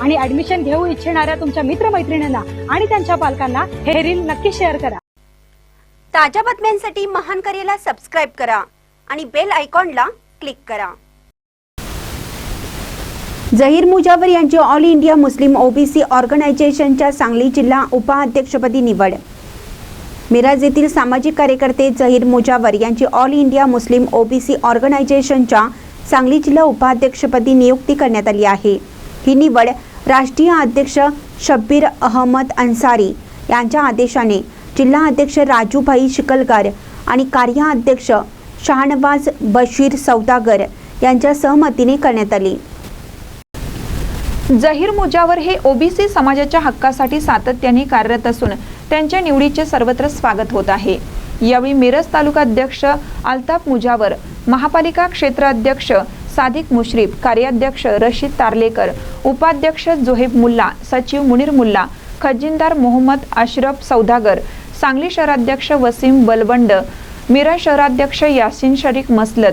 आणि ऍडमिशन घेऊ इच्छिणाऱ्या तुमच्या मित्रमैत्रिणींना आणि त्यांच्या पालकांना हे रील नक्की शेअर करा. ताज्या बातम्यांसाठी महान करेला सबस्क्राईब करा आणि बेल आयकॉनला क्लिक करा. जहीर मुजावर यांची ऑल इंडिया मुस्लिम ओबीसी ऑर्गनायझेशनच्या सांगली जिल्हा उपाध्यक्षपदी निवड. मिरज येथील सामाजिक कार्यकर्ते जहीर मुजावर यांची ऑल इंडिया मुस्लिम ओबीसी ऑर्गनायझेशनच्या सांगली जिल्हा उपाध्यक्षपदी नियुक्ती करण्यात आली आहे. ही निवड राष्ट्रीय अध्यक्ष शब्बीर अहमद अन्सारी यांच्या आदेशाने जिल्हा अध्यक्ष राजूभाई शिकलकर आणि कार्याध्यक्ष शहानवाज बशीर सौदागर यांच्या सहमतीने करण्यात आली. जहीर मुजावर हे ओबीसी समाजाच्या हक्कासाठी सातत्याने कार्यरत असून त्यांच्या निवडीचे सर्वत्र स्वागत होत आहे. यावेळी मिरज तालुका अध्यक्ष अल्ताफ मुजावर महापालिका क्षेत्र अध्यक्ष सादिक मुश्रीफ कार्याध्यक्ष रशीद तारलेकर उपाध्यक्ष जोहेब मुल्ला सचिव मुनीर मुल्ला खजिनदार मोहम्मद अशरफ सौदागर सांगली शहराध्यक्ष वसीम बलबंड मिरज शहराध्यक्ष यासिन शरीक मसलत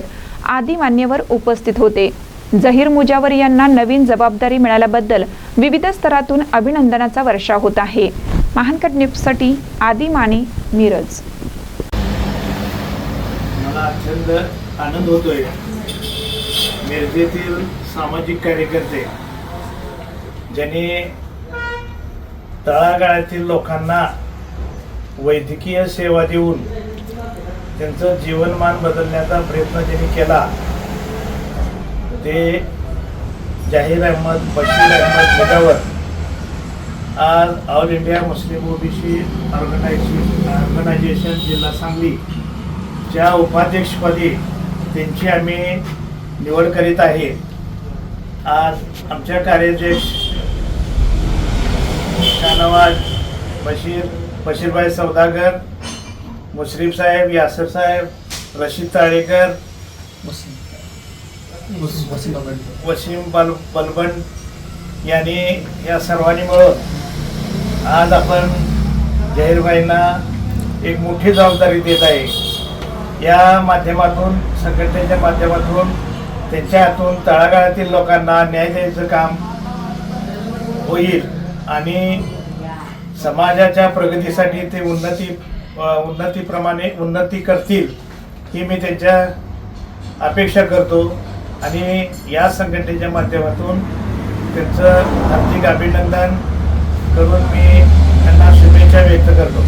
आदी मान्यवर उपस्थित होते. जहीर मुजावर यांना नवीन जबाबदारी मिळाल्याबद्दल विविध स्तरातून अभिनंदनाचा वर्षा होत आहे. महानकट न्यूजसाठी आदी माने मिरज. मला अत्यंत आनंद होतोय. मिरजेतील सामाजिक कार्यकर्ते ज्यांनी तळागाळातील लोकांना वैद्यकीय सेवा देऊन त्यांचं जीवनमान बदलण्याचा प्रयत्न ज्यांनी केला ते जाहीर अहमद बशीर अहमद मुजावर आज all India Muslim OBC organisation organisation जिल्हा सांगली च्या उपाध्यक्षपदी त्यांची आम्ही निवड करीत आहे. आज आमच्या कार्याध्यक्ष शानवाज बशीर बशीरभाई सौदागर मुश्रीफ साहेब यासर साहेब रशीद ताळेकर वसीम बल बलबन यांनी या सर्वांनी मिळून आज आपण जाहीरबाईंना एक मोठी जबाबदारी देत आहे. या माध्यमातून संघटनेच्या माध्यमातून त्यांच्या हातून तळागाळातील लोकांना न्याय द्यायचं काम होईल आणि समाजाच्या प्रगतीसाठी ते उन्नती उन्नतीप्रमाणे उन्नती करतील ही मी त्यांच्या अपेक्षा करतो. आणि या संघटनेच्या माध्यमातून त्यांचं हार्दिक अभिनंदन करून मी त्यांना शुभेच्छा व्यक्त करतो.